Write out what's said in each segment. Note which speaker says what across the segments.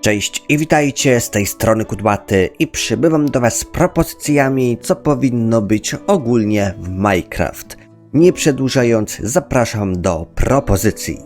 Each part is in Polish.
Speaker 1: Cześć i witajcie z tej strony Kudłaty i przybywam do Was z propozycjami, co powinno być ogólnie w Minecraft. Nie przedłużając, zapraszam do propozycji.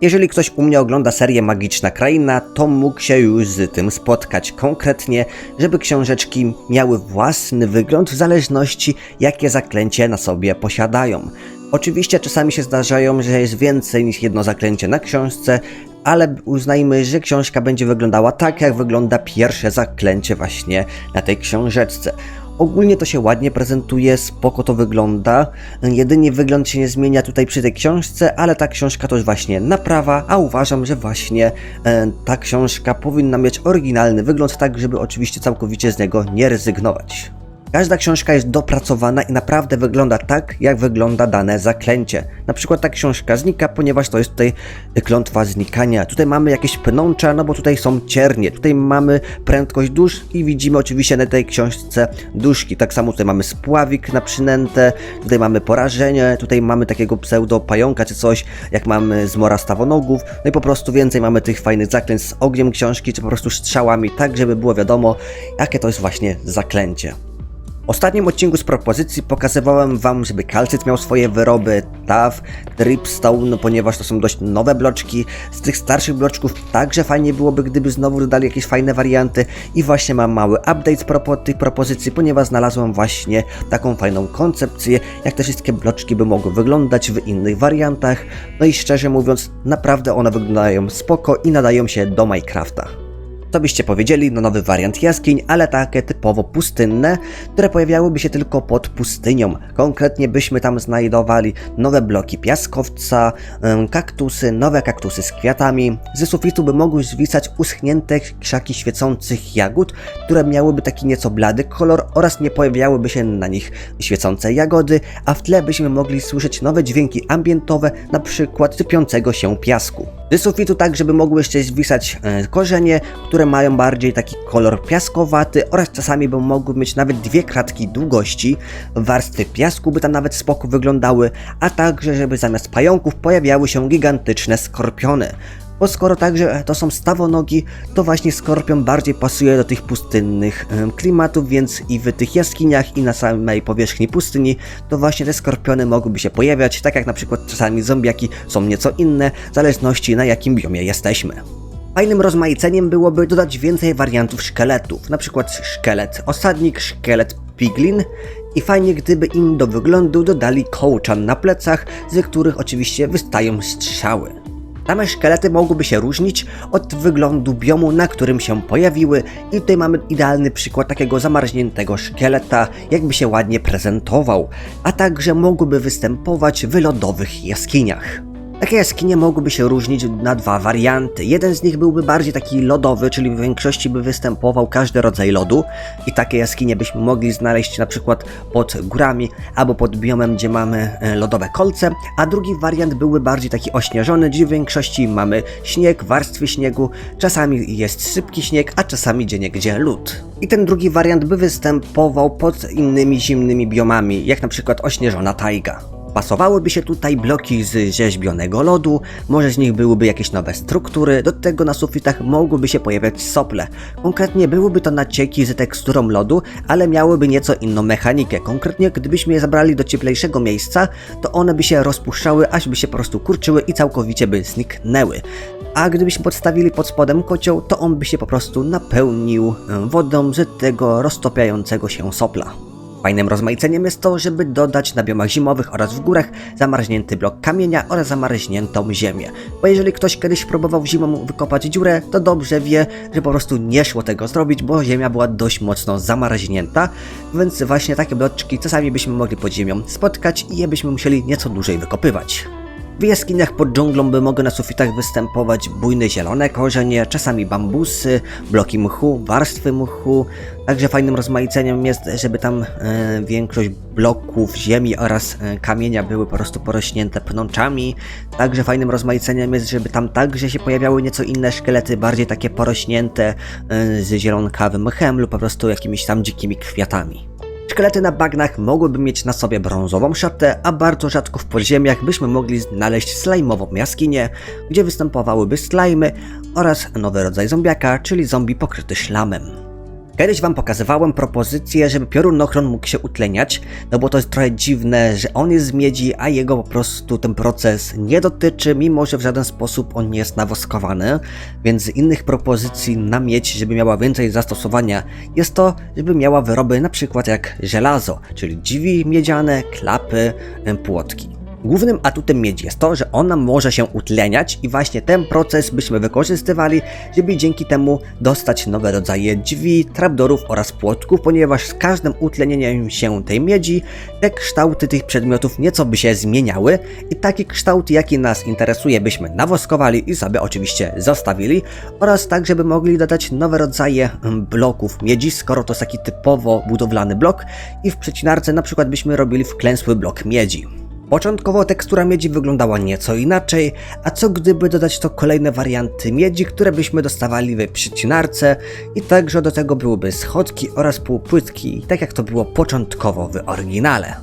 Speaker 1: Jeżeli ktoś u mnie ogląda serię Magiczna Kraina, to mógł się już z tym spotkać konkretnie, żeby książeczki miały własny wygląd w zależności jakie zaklęcie na sobie posiadają. Oczywiście czasami się zdarzają, że jest więcej niż jedno zaklęcie na książce, ale uznajmy, że książka będzie wyglądała tak, jak wygląda pierwsze zaklęcie właśnie na tej książeczce. Ogólnie to się ładnie prezentuje, spoko to wygląda. Jedynie wygląd się nie zmienia tutaj przy tej książce, ale ta książka to jest właśnie naprawa, a uważam, że właśnie e, ta książka powinna mieć oryginalny wygląd, tak żeby oczywiście całkowicie z niego nie rezygnować. Każda książka jest dopracowana i naprawdę wygląda tak, jak wygląda dane zaklęcie. Na przykład ta książka znika, ponieważ to jest tutaj klątwa znikania. Tutaj mamy jakieś pnącza, no bo tutaj są ciernie. Tutaj mamy prędkość dusz i widzimy oczywiście na tej książce duszki. Tak samo tutaj mamy spławik na przynętę, tutaj mamy porażenie, tutaj mamy takiego pseudo pająka czy coś, jak mamy zmora stawonogów. No i po prostu więcej mamy tych fajnych zaklęć z ogniem książki, czy po prostu strzałami, tak żeby było wiadomo, jakie to jest właśnie zaklęcie. Ostatnim odcinku z propozycji pokazywałem wam, żeby kalcyt miał swoje wyroby, TAF, Dripstone, ponieważ to są dość nowe bloczki. Z tych starszych bloczków także fajnie byłoby, gdyby znowu dodali jakieś fajne warianty. I właśnie mam mały update z propo tych propozycji, ponieważ znalazłem właśnie taką fajną koncepcję, jak te wszystkie bloczki by mogły wyglądać w innych wariantach. No i szczerze mówiąc, naprawdę one wyglądają spoko i nadają się do Minecrafta. Co byście powiedzieli, no nowy wariant jaskiń, ale takie typowo pustynne, które pojawiałyby się tylko pod pustynią. Konkretnie byśmy tam znajdowali nowe bloki piaskowca, kaktusy, nowe kaktusy z kwiatami. Ze sufitu by mogły zwisać uschnięte krzaki świecących jagód, które miałyby taki nieco blady kolor oraz nie pojawiałyby się na nich świecące jagody, a w tle byśmy mogli słyszeć nowe dźwięki ambientowe, na przykład sypiącego się piasku. Ze sufitu tak, żeby mogły jeszcze zwisać e, korzenie, które mają bardziej taki kolor piaskowaty oraz czasami by mogły mieć nawet dwie kratki długości. Warstwy piasku by tam nawet spoko wyglądały, a także żeby zamiast pająków pojawiały się gigantyczne skorpiony. Bo skoro także to są stawonogi, to właśnie skorpion bardziej pasuje do tych pustynnych klimatów, więc i w tych jaskiniach i na samej powierzchni pustyni, to właśnie te skorpiony mogłyby się pojawiać, tak jak na przykład czasami zombiaki są nieco inne, w zależności na jakim biomie jesteśmy. Fajnym rozmaiceniem byłoby dodać więcej wariantów szkieletów, na przykład szkielet osadnik, szkielet piglin i fajnie gdyby im do wyglądu dodali kołczan na plecach, z których oczywiście wystają strzały. Same szkielety mogłyby się różnić od wyglądu biomu, na którym się pojawiły i tutaj mamy idealny przykład takiego zamarzniętego szkieleta, jakby się ładnie prezentował, a także mogłyby występować w lodowych jaskiniach. Takie jaskinie mogłyby się różnić na dwa warianty. Jeden z nich byłby bardziej taki lodowy, czyli w większości by występował każdy rodzaj lodu i takie jaskinie byśmy mogli znaleźć na przykład pod górami albo pod biomem, gdzie mamy e, lodowe kolce, a drugi wariant byłby bardziej taki ośnieżony, gdzie w większości mamy śnieg, warstwy śniegu, czasami jest sypki śnieg, a czasami gdzieniegdzie lód. I ten drugi wariant by występował pod innymi zimnymi biomami, jak na przykład ośnieżona tajga. Pasowałyby się tutaj bloki z rzeźbionego lodu, może z nich byłyby jakieś nowe struktury, do tego na sufitach mogłyby się pojawiać sople. Konkretnie byłyby to nacieki z teksturą lodu, ale miałyby nieco inną mechanikę. Konkretnie gdybyśmy je zabrali do cieplejszego miejsca, to one by się rozpuszczały, aż by się po prostu kurczyły i całkowicie by zniknęły. A gdybyśmy podstawili pod spodem kocioł, to on by się po prostu napełnił wodą z tego roztopiającego się sopla. Fajnym rozmaiceniem jest to, żeby dodać na biomach zimowych oraz w górach zamarznięty blok kamienia oraz zamarzniętą ziemię. Bo jeżeli ktoś kiedyś próbował zimą wykopać dziurę, to dobrze wie, że po prostu nie szło tego zrobić, bo ziemia była dość mocno zamarznięta, więc właśnie takie bloczki czasami byśmy mogli pod ziemią spotkać i je byśmy musieli nieco dłużej wykopywać. W jaskiniach pod dżunglą by mogły na sufitach występować bujne zielone korzenie, czasami bambusy, bloki mchu, warstwy mchu. Także fajnym rozmaiceniem jest, żeby tam e, większość bloków ziemi oraz e, kamienia były po prostu porośnięte pnączami. Także fajnym rozmaiceniem jest, żeby tam także się pojawiały nieco inne szkielety, bardziej takie porośnięte e, z zielonkawym mchem lub po prostu jakimiś tam dzikimi kwiatami. Szkielety na bagnach mogłyby mieć na sobie brązową szatę, a bardzo rzadko w podziemiach byśmy mogli znaleźć slajmową jaskinię, gdzie występowałyby slajmy oraz nowy rodzaj zombiaka, czyli zombie pokryty szlamem. Kiedyś wam pokazywałem propozycję, żeby piorunochron mógł się utleniać, no bo to jest trochę dziwne, że on jest z miedzi, a jego po prostu ten proces nie dotyczy, mimo że w żaden sposób on nie jest nawoskowany, więc z innych propozycji na miedź, żeby miała więcej zastosowania, jest to, żeby miała wyroby na przykład jak żelazo, czyli drzwi miedziane, klapy, płotki. Głównym atutem miedzi jest to, że ona może się utleniać i właśnie ten proces byśmy wykorzystywali, żeby dzięki temu dostać nowe rodzaje drzwi, trapdorów oraz płotków, ponieważ z każdym utlenieniem się tej miedzi te kształty tych przedmiotów nieco by się zmieniały i taki kształt jaki nas interesuje byśmy nawoskowali i sobie oczywiście zostawili oraz tak, żeby mogli dodać nowe rodzaje mm, bloków miedzi, skoro to jest taki typowo budowlany blok i w przecinarce na przykład byśmy robili wklęsły blok miedzi. Początkowo tekstura miedzi wyglądała nieco inaczej, a co gdyby dodać to kolejne warianty miedzi, które byśmy dostawali w przycinarce i także do tego byłyby schodki oraz półpłytki, tak jak to było początkowo w oryginale.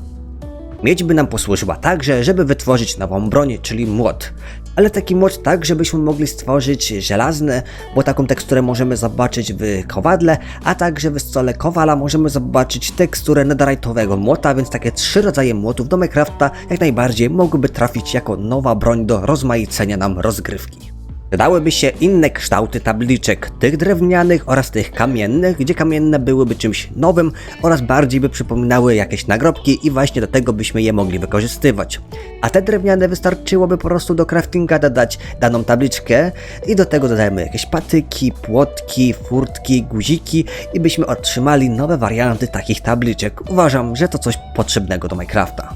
Speaker 1: Miedź by nam posłużyła także, żeby wytworzyć nową broń, czyli młot. Ale taki młot tak, żebyśmy mogli stworzyć żelazny, bo taką teksturę możemy zobaczyć w kowadle, a także w stole kowala możemy zobaczyć teksturę netherite'owego młota, więc takie trzy rodzaje młotów do Minecrafta jak najbardziej mogłyby trafić jako nowa broń do rozmaicenia nam rozgrywki. Dodałyby się inne kształty tabliczek, tych drewnianych oraz tych kamiennych, gdzie kamienne byłyby czymś nowym oraz bardziej by przypominały jakieś nagrobki i właśnie do tego byśmy je mogli wykorzystywać. A te drewniane wystarczyłoby po prostu do craftinga dodać daną tabliczkę i do tego dodajemy jakieś patyki, płotki, furtki, guziki i byśmy otrzymali nowe warianty takich tabliczek. Uważam, że to coś potrzebnego do Minecrafta.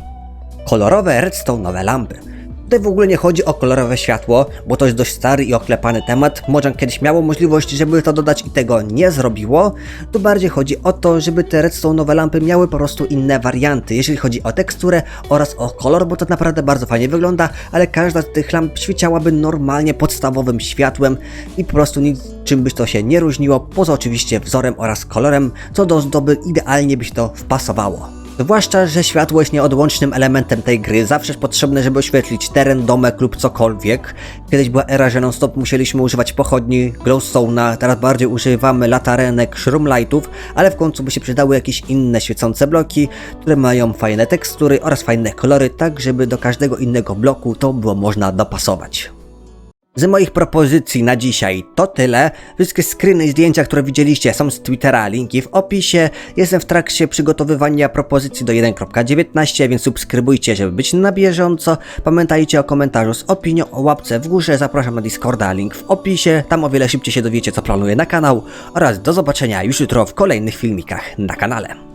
Speaker 1: Kolorowe redstone'owe lampy. Tutaj w ogóle nie chodzi o kolorowe światło, bo to jest dość stary i oklepany temat. Może kiedyś miało możliwość, żeby to dodać i tego nie zrobiło. Tu bardziej chodzi o to, żeby te redstone'owe lampy miały po prostu inne warianty, jeżeli chodzi o teksturę oraz o kolor, bo to naprawdę bardzo fajnie wygląda, ale każda z tych lamp świeciałaby normalnie podstawowym światłem i po prostu niczym by to się nie różniło, poza oczywiście wzorem oraz kolorem, co do ozdoby idealnie by się to wpasowało. Zwłaszcza, że światło jest nieodłącznym elementem tej gry, zawsze jest potrzebne, żeby oświetlić teren, domek lub cokolwiek. Kiedyś była era, że non-stop musieliśmy używać pochodni, glowstone'a, teraz bardziej używamy latarenek, shroomlightów, ale w końcu by się przydały jakieś inne świecące bloki, które mają fajne tekstury oraz fajne kolory, tak żeby do każdego innego bloku to było można dopasować. Z moich propozycji na dzisiaj to tyle. Wszystkie screeny i zdjęcia, które widzieliście są z Twittera, linki w opisie. Jestem w trakcie przygotowywania propozycji do 1.19, więc subskrybujcie, żeby być na bieżąco. Pamiętajcie o komentarzu z opinią, o łapce w górze, zapraszam na Discorda, link w opisie. Tam o wiele szybciej się dowiecie, co planuję na kanał. Oraz do zobaczenia już jutro w kolejnych filmikach na kanale.